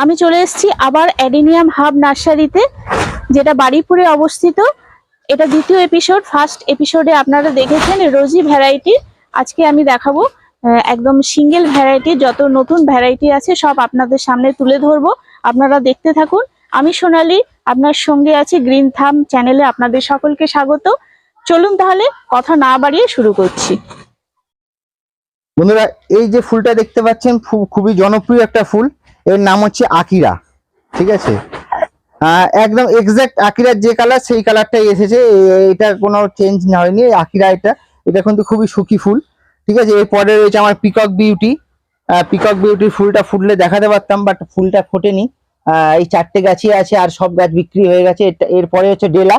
আমি চলে এসেছি আবার অ্যাডেনিয়াম হাব নার্সারিতে, যেটা বাড়িপুরে অবস্থিত। এটা দ্বিতীয় এপিসোড ফার্স্ট এপিসোডে আপনারা দেখেছেন রোজি ভ্যারাইটি আজকে আমি দেখাবো একদম সিঙ্গেল ভ্যারাইটি যত নতুন ভ্যারাইটি আছে সব আপনাদের সামনে তুলে ধরবো। আপনারা দেখতে থাকুন। আমি সোনালি, আপনার সঙ্গে আছি গ্রিন থাম চ্যানেলে আপনাদের সকলকে স্বাগত। চলুন তাহলে কথা না বাড়িয়ে শুরু করছি। বন্ধুরা, এই যে ফুলটা দেখতে পাচ্ছেন খুবই জনপ্রিয় একটা ফুল। এর নাম হচ্ছে আকিরা, ঠিক আছে? একদম এক্সাক্ট আকিরার যে কালার সেই কালারটাই এসেছে। এটা কোনো চেঞ্জ না হয়নি। আকিরা এটা এটা কিন্তু খুবই সুখী ফুল, ঠিক আছে? এরপরে রয়েছে আমার পিকক বিউটি পিকক বিউটির ফুলটা ফুটলে দেখাতে পারতাম বাট ফুলটা ফোটেনি। এই চারটে গাছই আছে আর সব গাছ বিক্রি হয়ে গেছে। এরপরে হচ্ছে ডেলা।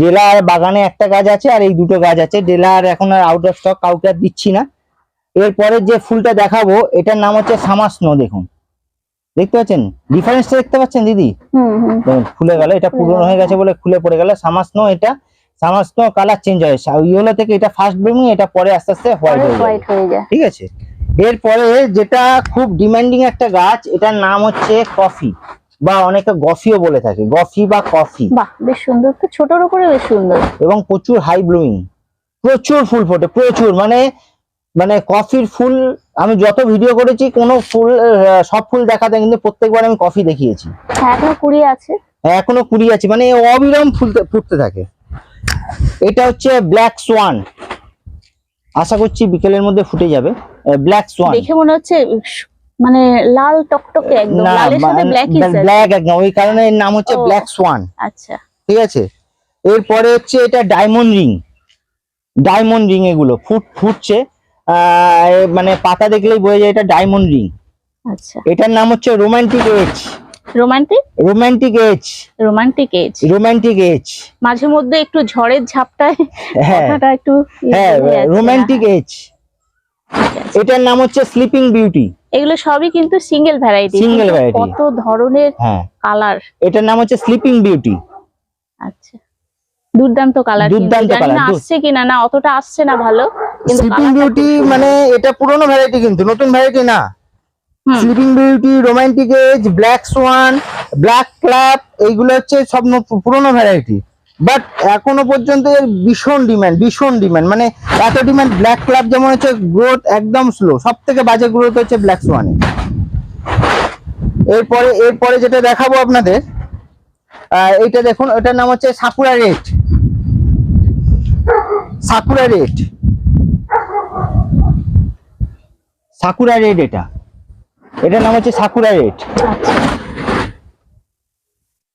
ডেলা আর বাগানে একটা গাছ আছে আর এই দুটো গাছ আছে। ডেলা আর এখন আর আউট অফ স্টক কাউকে আর দিচ্ছি না। এরপরে যে ফুলটা দেখাবো, এটার নাম হচ্ছে সামাসনো দেখুন। দেখতে পাচ্ছেন? ডিফারেন্সটা দেখতে পাচ্ছেন দিদি? খুলে গেল এটা পুরনো হয়ে গেছে বলে খুলে পড়ে গেল। সামাসনো এটা সামাসনো কালার চেঞ্জ হয়। ইয়েলো থেকে এটা ফার্স্ট ব্লুমিং এটা পরে আস্তে আস্তে হোয়াইট হয়ে হোয়াইট হয়ে যায়। ঠিক আছে? এরপরে যেটা খুব ডিমান্ডিং একটা গাছ এটার নাম হচ্ছে কফি বা অনেকে গফিও বলে থাকে। গফি বা কফি বাহ বেশ সুন্দর। তো ছোটর উপরে বেশ সুন্দর। এবং প্রচুর হাই ব্লুইং প্রচুর ফুল ফোটে প্রচুর। মানে মানে কফির ফুল আমি যত ভিডিও করেছি কোনো ফুল সব ফুল দেখাতে কিন্তু প্রত্যেকবার আমি কফি দেখিয়েছি। এখনও কুড়ি আছে? এখনও কুড়ি আছে মানে অবিরাম ফুলতে ফুটতে থাকে। এটা হচ্ছে ব্ল্যাক সোয়ান আশা করছি বিকেলের মধ্যে ফুটে যাবে। ব্ল্যাক সোয়ান দেখে মনে হচ্ছে মানে লাল টকটকে একদম। লালের সাথে ব্ল্যাক ব্ল্যাক একদম। ওই কারণে এর নাম হচ্ছে ব্ল্যাক সোয়ান আচ্ছা। ঠিক আছে? এরপরে হচ্ছে এটা ডায়মন্ড রিং ডায়মন্ড রিং এগুলো ফুট ফুটছে। মানে পাতা দেখলেই বোঝা যায় এটা ডায়মন্ড রিং আচ্ছা। এটার নাম হচ্ছে romantic age romantic romantic age romantic age romantic age মাঝে মধ্যে একটু ঝড়ের ঝাপটায় হ্যাঁ। কথাটা একটু ইয়ে হ্যাঁ রোমান্টিক এজ এটার নাম হচ্ছে স্লিপিং বিউটি এগুলো সবই কিন্তু সিঙ্গেল ভ্যারাইটি Single variety। কত ধরনের হ্যাঁ। কালার এটার নাম হচ্ছে স্লিপিং বিউটি আচ্ছা। দুর্দান্ত কালার দুর্দান্ত আসছে কিনা না অতটা আসছে না ভালো কিন্তু স্লিপিং বিউটি মানে এটা পুরনো ভ্যারাইটি কিন্তু নতুন ভ্যারাইটি না। Sleeping beauty romantic age black swan black clap এইগুলো হচ্ছে সব পুরনো ভ্যারাইটি বাট এখনও পর্যন্ত এর ভীষণ ডিমান্ড ভীষণ ডিমান্ড মানে এত ডিমান্ড ব্ল্যাক ক্লাব যেমন হচ্ছে গ্রোথ একদম স্লো সব থেকে বাজে গ্রোথ হচ্ছে ব্ল্যাক সোয়ানে এরপরে এরপরে যেটা দেখাবো আপনাদের এইটা দেখুন এটার নাম হচ্ছে Sakura red. Sakura red. Sakura red এটা। এটার নাম হচ্ছে সাকুরা রেড আচ্ছা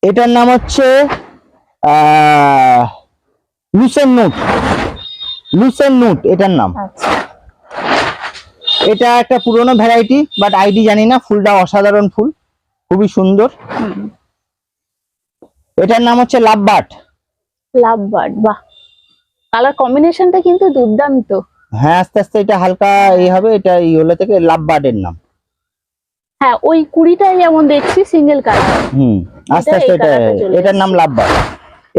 এটার নাম হচ্ছে লুসেন নুট। লুসেন নুট এটার নাম। আচ্ছা। এটা একটা পুরনো ভ্যারাইটি বাট আইডি জানি না ফুলটা অসাধারণ ফুল খুবই সুন্দর। এটার নাম হচ্ছে লাভবাট লাভ বার্ড বাহ। কালার কম্বিনেশনটা কিন্তু দুর্দান্ত। হ্যাঁ আস্তে আস্তে এটা হালকা এই হবে এটা ইয়েলো থেকে লাভবার্ডের নাম। হ্যাঁ ওই কুড়িটাই যেমন দেখছি সিঙ্গেল কালার হুম আস্তে আস্তে এটা এটার নাম লাভবার্ড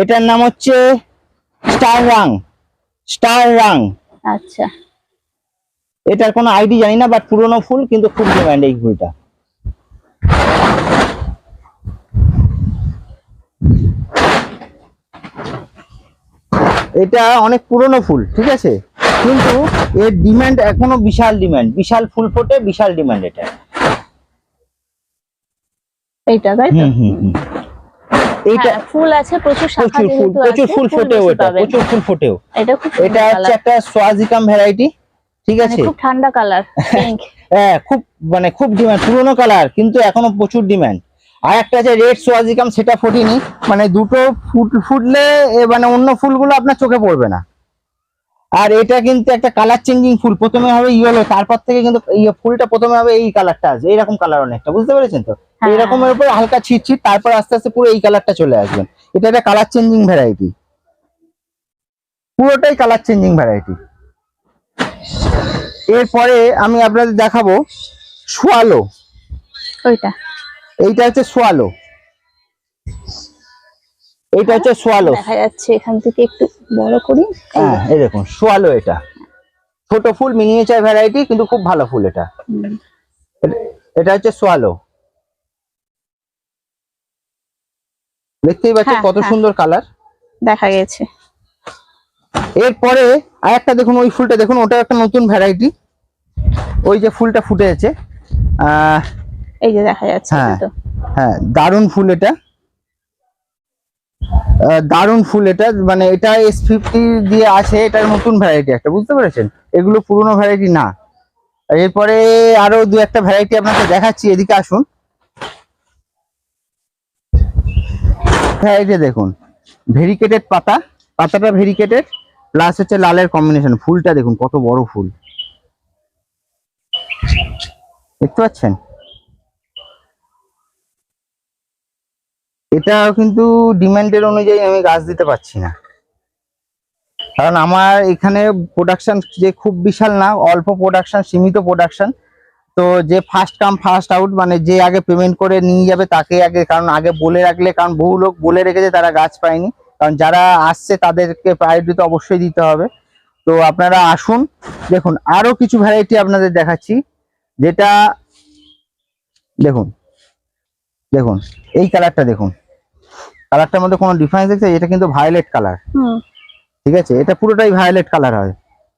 এটার নাম হচ্ছে স্টার রাং স্টার রাং। আচ্ছা। এটার কোনো আইডি জানি না বাট পুরনো ফুল কিন্তু খুব ডিমান্ড এই ফুলটা এটা অনেক পুরনো ফুল ঠিক আছে? কিন্তু এর ডিমান্ড এখনও বিশাল ডিমান্ড বিশাল ফুল ফোটে বিশাল ডিমান্ড এটা। এইটা তাই তো? হ্যাঁ, ফুল আছে প্রচুর শাখা ফুল যেহেতু প্রচুর ফুল ফোটেও এটা প্রচুর ফুল ফোটেও। এটা খুব এটা হচ্ছে একটা সোয়াজিকাম ভ্যারাইটি ঠিক মানে আছে? খুব ঠান্ডা কালার হ্যাঁ খুব মানে খুব ডিমান্ড পুরোনো কালার কিন্তু এখনও প্রচুর ডিমান্ড আর একটা আছে রেড সোয়াজিকাম সেটা ফোটেনি মানে দুটো ফুট ফুটলে মানে অন্য ফুলগুলো আপনার চোখে পড়বে না। আর এটা কিন্তু একটা কালার চেঞ্জিং ফুল প্রথমে হবে ইয়েলো তারপর থেকে কিন্তু ফুলটা প্রথমে হবে এই কালারটা আসবে এইরকম কালার অনেকটা বুঝতে পেরেছেন তো? হ্যাঁ। এইরকমের উপর হালকা ছিট ছিট তারপর আস্তে আস্তে পুরো এই কালারটা চলে আসবেন এটা একটা কালার চেঞ্জিং ভ্যারাইটি পুরোটাই কালার চেঞ্জিং ভ্যারাইটি এরপরে আমি আপনাদের দেখাবো সোয়ালো ওইটা। এইটা হচ্ছে সোয়ালো। এইটা হচ্ছে সোয়ালো। দেখা যাচ্ছে এখান থেকে একটু বড় করি। হ্যাঁ এই দেখুন সোয়ালো এটা। ছোট ফুল মিনিয়েচার ভ্যারাইটি কিন্তু খুব ভালো ফুল এটা। এটা- এটা হচ্ছে সোয়ালো। দেখতেই পাচ্ছেন হ্যাঁ, কত হ্যাঁ। সুন্দর কালার। দেখা গেছে। এরপরে আর একটা দেখুন ওই ফুলটা দেখুন ওটা একটা নতুন ভ্যারাইটি ওই যে ফুলটা ফুটে আছে আহ এই যে দেখা যাচ্ছে হ্যাঁ। হ্যাঁ দারুণ ফুল এটা। দারুণ ফুল এটা মানে এটা এস ফিফটি দিয়ে আছে এটা নতুন ভ্যারাইটি একটা বুঝতে পেরেছেন? এগুলো পুরনো ভ্যারাইটি না। এরপরে আরও দু একটা ভ্যারাইটি আপনাকে দেখাচ্ছি এদিকে আসুন। হ্যাঁ যে দেখুন ভেরিকেটেড পাতা পাতাটা ভেরিকেটেড প্লাস হচ্ছে লালের কম্বিনেশন ফুলটা দেখুন কত বড় ফুল। দেখতে পাচ্ছেন? এটাও কিন্তু ডিমান্ডের অনুযায়ী আমি গাছ দিতে পারছি না। কারণ আমার এখানে প্রোডাকশান যে খুব বিশাল না, অল্প প্রোডাকশান সীমিত প্রোডাকশান তো যে ফার্স্ট কাম ফার্স্ট আউট মানে যে আগে পেমেন্ট করে নিয়ে যাবে তাকে আগে, কারণ আগে বলে রাখলে, কারণ বহু লোক বলে রেখেছে তারা গাছ পায়নি। কারণ যারা আসছে তাদেরকে প্রায়োরিটি তো অবশ্যই দিতে হবে। তো আপনারা আসুন, দেখুন আরও কিছু ভ্যারাইটি আপনাদের দেখাচ্ছি, যেটা, দেখুন দেখুন এই কালারটা দেখুন। কালারটার মধ্যে কোনো ডিফারেন্স দেখছে এটা কিন্তু ভায়োলেট কালার ঠিক আছে? এটা পুরোটাই ভায়োলেট কালার হয়।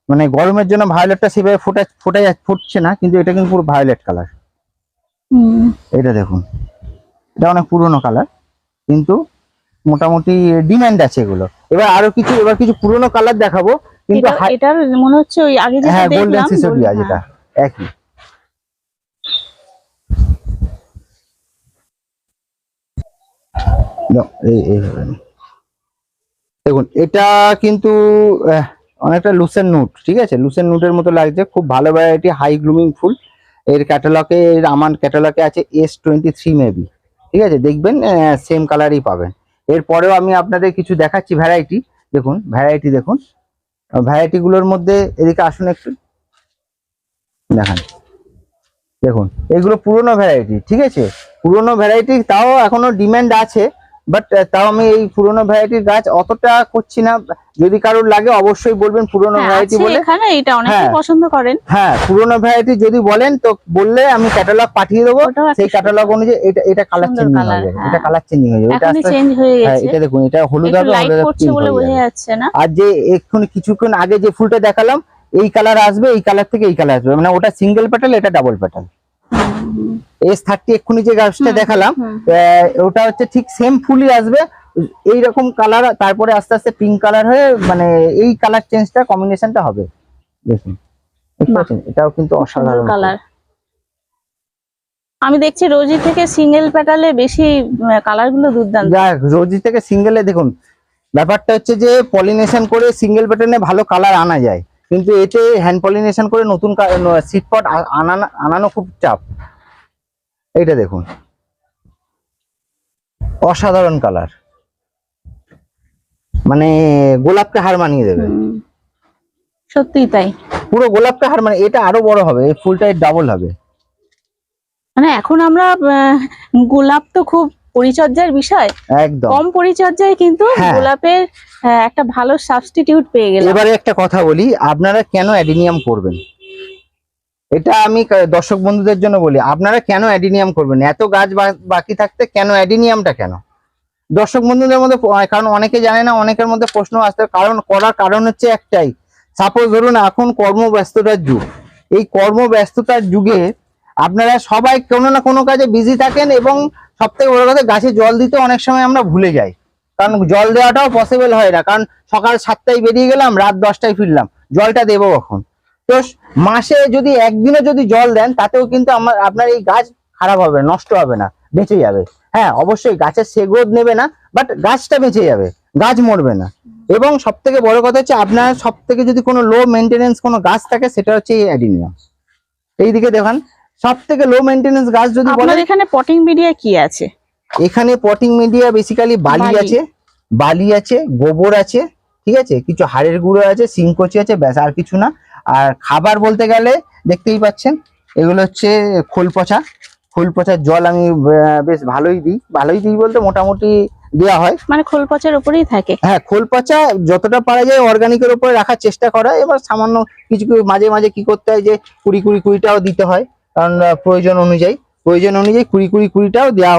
মানে গরমের জন্য ভায়োলেটটা সেভাবে ফোটা ফোটা ফুটছে না কিন্তু এটা কিন্তু পুরো ভায়োলেট কালার হুম। এটা দেখুন। এটা অনেক পুরনো কালার কিন্তু মোটামুটি ডিমান্ড আছে এগুলো। এবার আরও কিছু এবার কিছু পুরনো কালার দেখাবো কিন্তু এটা এটার মনে হচ্ছে ওই আগে যেটা হ্যাঁ গোল্ডেন দেখলাম সিসোডিয়া যেটা হ্যাঁ। একই। দেখুন, এটা কিন্তু অনেকটা লুসেন নুট ঠিক আছে? লুসেন নুটের মতো লাগছে, খুব ভালো ভ্যারাইটি হাই গ্লুমিং ফুল। এর ক্যাটালগে আমার ক্যাটালগে আছে এস টোয়েন্টি থ্রি মেবি ঠিক আছে? দেখবেন সেম কালারই পাবেন। এরপরেও আমি আপনাদের কিছু দেখাচ্ছি ভ্যারাইটি দেখুন ভ্যারাইটি দেখুন। ভ্যারাইটি গুলোর মধ্যে এদিকে আসুন একটু। দেখান। দেখুন এগুলো পুরনো ভ্যারাইটি ঠিক আছে? পুরনো ভ্যারাইটি তাও এখনও ডিমান্ড আছে বাট তাও আমি এই পুরনো ভ্যারাইটির গাছ অতটা করছি না। যদি কারোর লাগে অবশ্যই বলবেন পুরনো হ্যাঁ, ভ্যারাইটি বলে। এখানে এটা অনেকে হ্যাঁ। পছন্দ করেন। হ্যাঁ পুরনো ভ্যারাইটি যদি বলেন তো বললে আমি ক্যাটালগ পাঠিয়ে দেবো। সেই ক্যাটালগ অনুযায়ী এটা এটা কালার চেঞ্জিং হয়ে যাবে হ্যাঁ। এটা কালার চেঞ্জিং হয়ে যাবে। এটা চেঞ্জ হয়ে গেছে। এটা দেখুন এটা হলুদ হবে আর যে এক্ষুনি কিছুক্ষণ আগে যে ফুলটা দেখালাম এই কালার আসবে এই কালার থেকে এই কালার আসবে। মানে ওটা সিঙ্গেল প্যাটাল এটা ডাবল প্যাটাল এস থার্টি এক্ষুনি যে গাছটা দেখালাম ওটা হচ্ছে ঠিক সেম ফুলই আসবে। এইরকম কালার তারপরে আস্তে আস্তে পিঙ্ক কালার হয়ে মানে এই কালার চেঞ্জটা কম্বিনেশনটা হবে। দেখুন। এটাও কিন্তু অসাধারণ কালার আমি দেখছি রোজি থেকে সিঙ্গেল প্যাটালে বেশি কালারগুলো দুর্দান্ত। রোজি থেকে সিঙ্গেলে দেখুন ব্যাপারটা হচ্ছে যে পলিনেশন করে সিঙ্গেল প্যাটার্নে ভালো কালার আনা যায়। কিন্তু এতে হ্যান্ড পলিনেশন করে নতুন সিটপট আনানো আনানো খুব চাপ। এইটা দেখুন। অসাধারণ কালার মানে গোলাপকে হার মানিয়ে দেবে। হুম। সত্যিই তাই। পুরো গোলাপকে হার মানে এটা আরও বড় হবে এই ফুলটা ডাবল হবে। মানে এখন আমরা গোলাপ তো খুব পরিচর্যার বিষয় একদম। কম পরিচর্যায় কিন্তু হ্যাঁ। গোলাপের একটা ভালো সাবস্টিটিউট পেয়ে গেলাম। এবারে একটা কথা বলি আপনারা কেন অ্যাডিনিয়াম করবেন? এটা আমি দর্শক বন্ধুদের জন্য বলি আপনারা কেন অ্যাডিনিয়াম করবেন? এত গাছ বাকি থাকতে কেন অ্যাডিনিয়ামটা কেন? দর্শক বন্ধুদের মধ্যে কারণ অনেকে জানে না অনেকের মধ্যে প্রশ্ন আসতে কারণ করার কারণ হচ্ছে একটাই। সাপোজ ধরুন এখন কর্মব্যস্ততার যুগ। এই কর্মব্যস্ততার যুগে আপনারা সবাই কোনো না কোনো কাজে বিজি থাকেন এবং সব থেকে বড় কথা, গাছে জল দিতে অনেক সময় আমরা ভুলে যাই। কারণ জল দেওয়াটাও পসিবল হয় না, কারণ সকাল সাতটায় বেরিয়ে গেলাম, রাত দশটায় ফিরলাম। জলটা দেবো কখন? তো মাসে যদি একদিনও যদি জল দেন, তাতেও কিন্তু আমার, আপনার এই গাছ খারাপ হবে, নষ্ট হবে না, বেঁচে যাবে। হ্যাঁ অবশ্যই গাছের সে গ্রোথ নেবে না বাট গাছটা বেঁচে যাবে, গাছ মরবে না। এবং সব থেকে বড় কথা হচ্ছে, আপনার সব থেকে যদি কোনো লো মেনটেনেন্স কোনো গাছ থাকে, সেটা হচ্ছে এই অ্যাডিনিয়াম। এইদিকে দেখান। সব থেকে লো মেনটেনেন্স গাছ যদি বলেন এখানে পটিং মিডিয়া কি আছে? এখানে পটিং মিডিয়া বেসিক্যালি বালি। আছে বালি আছে গোবর আছে ঠিক আছে? কিছু হাড়ের গুঁড়ো আছে সিংকচি আছে ব্যাস আর কিছু না। আর খাবার বলতে গেলে দেখতেই পাচ্ছেন এগুলো হচ্ছে খোল পচা। খোল পচার জল আমি বেশ ভালোই দিই। ভালোই দিই বলতে মোটামুটি দেওয়া হয়। মানে খোল পচার উপরেই থাকে? হ্যাঁ খোল পচা যতটা পারা যায় অর্গানিকের উপরে রাখার চেষ্টা করা। এবার সামান্য কিছু কিছু মাঝে মাঝে কি করতে হয় যে কুড়ি কুড়ি কুড়িটাও দিতে হয়। কারণ প্রয়োজন অনুযায়ী প্রয়োজন অনুযায়ী কুড়ি কুড়ি কুড়িটাও দেওয়া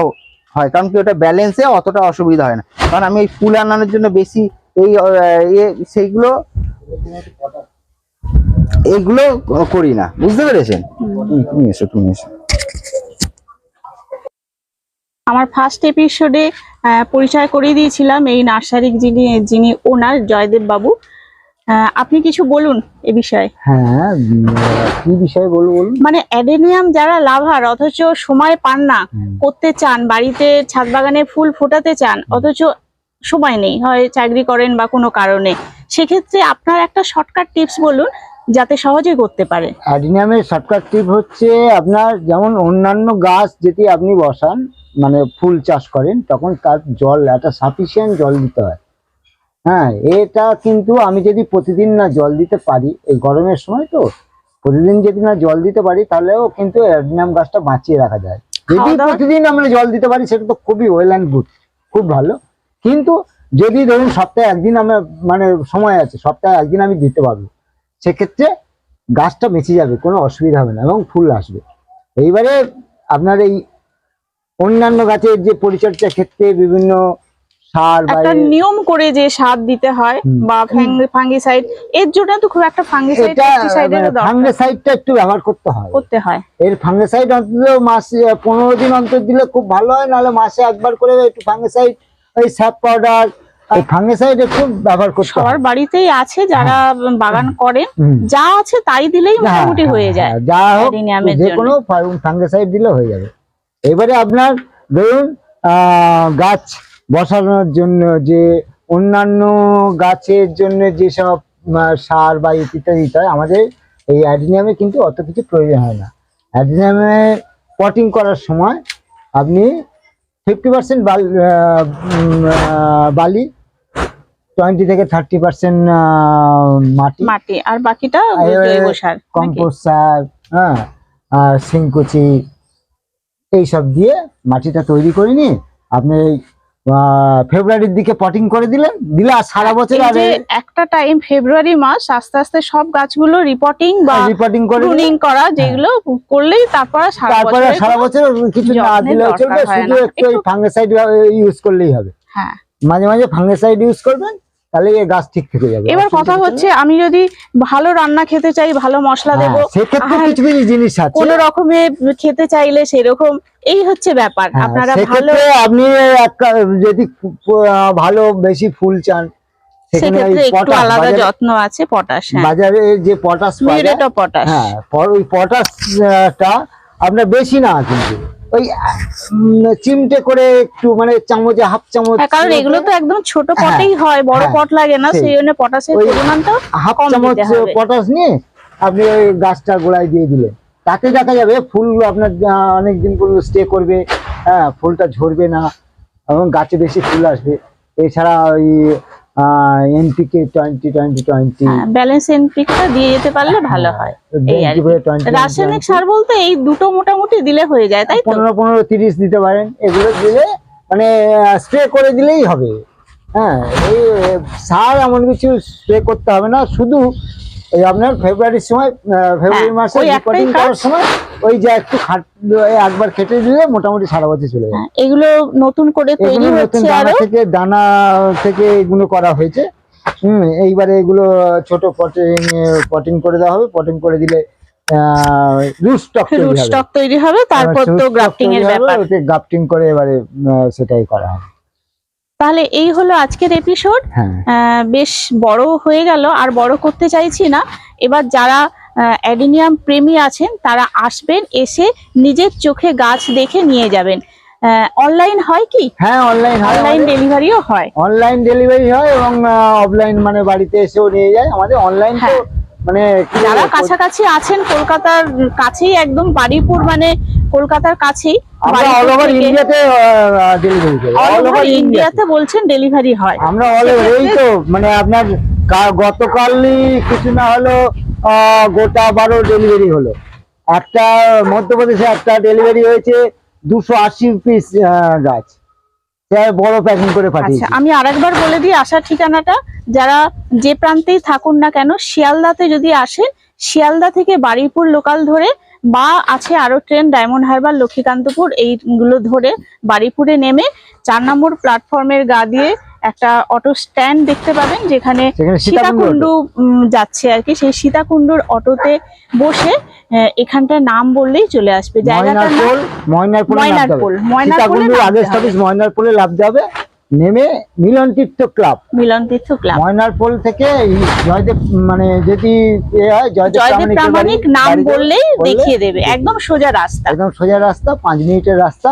হয়। কারণ কি ওটা ব্যালেন্সে অতটা অসুবিধা হয় না। কারণ আমি এই ফুল আনানোর জন্য বেশি এই ইয়ে সেইগুলো এইগুলো করি না। বুঝতে পেরেছেন? তুমি এসো তুমি এসো। আমার ফার্স্ট এপিসোডে পরিচয় করিয়ে দিয়েছিলাম এই নার্সারির যিনি যিনি ওনার জয়দেব বাবু। আপনি কিছু বলুন এ বিষয়ে। হ্যাঁ কি বিষয়ে বলব বলুন? মানে অ্যাডেনিয়াম যারা লাভার অথচ সময় পান না করতে চান বাড়িতে ছাদ বাগানে ফুল ফোটাতে চান অথচ সময় নেই হয় চাকরি করেন বা কোনো কারণে। সেক্ষেত্রে আপনার একটা শর্টকাট টিপস বলুন যাতে সহজে করতে পারে। অ্যাডিনিয়ামের শর্টকাট টিপ হচ্ছে আপনার যেমন অন্যান্য গাছ যদি আপনি বসান মানে ফুল চাষ করেন তখন তার জল একটা সাফিসিয়েন্ট জল দিতে হয়। হ্যাঁ এটা কিন্তু আমি যদি প্রতিদিন না জল দিতে পারি এই গরমের সময় তো প্রতিদিন যদি না জল দিতে পারি তাহলেও কিন্তু অ্যাডিনিয়াম গাছটা বাঁচিয়ে রাখা যায়। যদি প্রতিদিন আমরা জল দিতে পারি সেটা তো খুবই ওয়েল অ্যান্ড গুড খুব ভালো। কিন্তু যদি ধরুন সপ্তাহে একদিন আমার মানে সময় আছে সপ্তাহে একদিন আমি দিতে পারব সেক্ষেত্রে গাছটা বেঁচে যাবে কোনো অসুবিধা হবে না এবং ফুল আসবে। এইবারে আপনার এই অন্যান্য গাছের যে পরিচর্যার ক্ষেত্রে বিভিন্ন সার একটা নিয়ম করে যে সার দিতে হয়। বা ফাঙ্গিসাইড এর জন্য তো খুব একটা ফাঙ্গিসাইড দরকার। ফাঙ্গেসাইডটা একটু ব্যবহার করতে হয়। করতে হয়। এর ফাঙ্গেসাইড অন্তত মাসে পনেরো দিন অন্তর দিলে খুব ভালো হয় নাহলে মাসে একবার করে একটু ফাঙ্গেসাইড ওই স্যাপ পাউডার এই ফাঙ্গেসাইড একটু ব্যবহার করতে সবার বাড়িতেই আছে যারা বাগান করেন হুম। যা আছে তাই দিলেই হ্যাঁ, মোটামুটি হ্যাঁ, হয়ে যায় হ্যাঁ, যা হোক যে। কোনো ফাঙ্গেসাইড দিলে হয়ে যাবে। এবারে আপনার ধরুন আহ, গাছ বসানোর জন্য যে অন্যান্য গাছের জন্য যেসব সার বা ইত্যাদি দিতে হয় আমাদের এই অ্যাডিনিয়ামে কিন্তু অত কিছু প্রয়োজন হয় না। অ্যাডিনিয়ামে পটিং করার সময় আপনি ফিফটি পার্সেন্ট বালি টোয়েন্টি থেকে থার্টি পার্সেন্ট মাটি। মাটি আর বাকিটা সার কম্পোস্ট সার হ্যাঁ আর শিংকুচি এইসব দিয়ে মাটিটা তৈরি করে নিয়ে আপনি ফেব্রুয়ারির দিকে পটিং করে দিলেন দিলে আর সারা বছর আগে আর একটা টাইম ফেব্রুয়ারি মাস আস্তে আস্তে সব গাছগুলো রিপোর্টিং বা রিপোর্টিং করে দিলেন। প্রুনিং করা যেগুলো করলেই তারপর সারা বছর তারপর সারা বছর কিছু না দিলে চলবে শুধু একটু ফাঙ্গিসাইড ফাঙ্গেসাইড ইউজ করলেই হবে। হ্যাঁ। মাঝে মাঝে ফাঙ্গিসাইড ইউজ করবেন তাহলে এই গাছ ঠিক থেকে যাবে। এবার কথা হচ্ছে আমি যদি ভালো রান্না খেতে চাই ভালো মশলা। দেব হ্যাঁ, সেক্ষেত্রে কিছু কিছু জিনিস আছে। কোন রকমে খেতে চাইলে সেরকম এই হচ্ছে ব্যাপার। হ্যাঁ, আপনারা ভালো আপনি যদি ভালো বেশি ফুল চান সেক্ষেত্রে একটু আলাদা যত্ন আছে পটাশ হ্যাঁ। বাজারে যে পটাশ পটাশ। হ্যাঁ ওই পটাশটা আপনার বেশি না কিন্তু। ওই চিমটে করে একটু মানে চামচে হাফ চামচ হ্যাঁ কারণ এগুলো তো একদম ছোট হ্যাঁ, পটেই হয় বড় হ্যাঁ, পট লাগে না সেই। জন্য পটাশের ওই পরিমাণটা হাফ চামচ পটাশ নিয়ে আপনি ওই গাছটা গোড়ায় দিয়ে দিলেন। তাতে দেখা যাবে ফুল আপনার আহ, অনেকদিন পর্যন্ত স্টে করবে হ্যাঁ ফুলটা ঝরবে না এবং গাছে বেশি ফুল আসবে। এছাড়া ওই NPK twenty twenty twenty balance এনপিকটা দিয়ে যেতে পারলে ভালো হয়। এই আর রাসায়নিক সার বলতে এই দুটো মোটামুটি দিলে হয়ে যায় তাই তো? পনেরো পনেরো তিরিশ দিতে পারেন। এগুলো দিলে মানে স্প্রে করে দিলেই হবে। হ্যাঁ এই সার এমন কিছু স্প্রে করতে হবে না শুধু এই আপনার ফেব্রুয়ারির সময় ফেব্রুয়ারি মাসে রিপোর্টিং করার সময় ওই যে একটু খাট একবার খেটে দিলে মোটামুটি সারা বছর চলে যাবে হ্যাঁ, এগুলো নতুন করে তৈরি হচ্ছে দানা থেকে দানা থেকে এগুলো করা হয়েছে। হুম এইবারে এগুলো ছোট পটিং পটিং করে দেওয়া হবে। পটিং করে দিলে রুট স্টক তৈরি হবে। তারপর তো গ্রাফটিং এর ব্যাপার। গ্রাফটিং করে এবারে সেটাই করা হবে। তাহলে এই হলো আজকের এপিসোড হ্যাঁ। বেশ বড় হয়ে গেল আর বড় করতে চাইছি না। এবার যারা অ্যাডিনিয়াম প্রেমী আছেন তারা আসবেন এসে নিজের চোখে গাছ দেখে নিয়ে যাবেন। অনলাইন হয় কি? হ্যাঁ অনলাইন অনলাইন ডেলিভারিও হয়। অনলাইন ডেলিভারি হয় এবং অফলাইন মানে বাড়িতে এসেও নিয়ে যায়। আমাদের অনলাইন তো হ্যাঁ। মানে যারা কাছাকাছি আছেন কলকাতার কাছেই একদম বাড়িপুর মানে কলকাতার কাছেই আমরা অল ওভার ইন্ডিয়াতে ডেলিভারি করি। অল অল ওভার ইন্ডিয়াতে ইন্ডিয়াতে বলছেন ডেলিভারি হয়। আমরা অল ওভার এই তো মানে আপনার গতকালই কিছু না হলো গোটা বারো ডেলিভারি হলো। একটা মধ্যপ্রদেশে একটা ডেলিভারি হয়েছে দুশো আশি পিস গাছ। বড় প্যাকিং করে আচ্ছা আমি আরেকবার বলে দিই আসার ঠিকানাটা। যারা যে প্রান্তেই থাকুন না কেন শিয়ালদাতে যদি আসেন শিয়ালদা থেকে বারুইপুর লোকাল ধরে বা আছে আরও ট্রেন ডায়মন্ড হারবার লক্ষ্মীকান্তপুর এইগুলো ধরে বাড়িপুরে নেমে চার নম্বর প্ল্যাটফর্মের গা দিয়ে একটা অটো স্ট্যান্ড দেখতে পাবেন যেখানে সীতাকুণ্ড যাচ্ছে আর কি। সেই সীতাকুণ্ডুর অটোতে বসে এখানটার নাম বললেই চলে আসবে। জায়গাটার ময়নারপোল আগে স্টপেজ নামতে হবে। নেমে মিলন তীর্থ ক্লাব। মিলন তীর্থ ক্লাব। ময়নারপোল থেকে জয়দেব মানে যদি এ হয় জয়দেব প্রামাণিক নাম বললেই দেখিয়ে দেবে। একদম সোজা রাস্তা। একদম সোজা রাস্তা পাঁচ মিনিটের রাস্তা।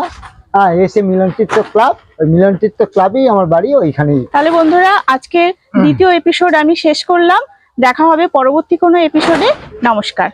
হ্যাঁ এসে মিলন তীর্থ ক্লাব। ওই মিলন তীর্থ ক্লাবই আমার বাড়ি ওইখানেই। তাহলে বন্ধুরা আজকে দ্বিতীয় এপিসোড আমি শেষ করলাম। দেখা হবে পরবর্তী কোনো এপিসোডে নমস্কার।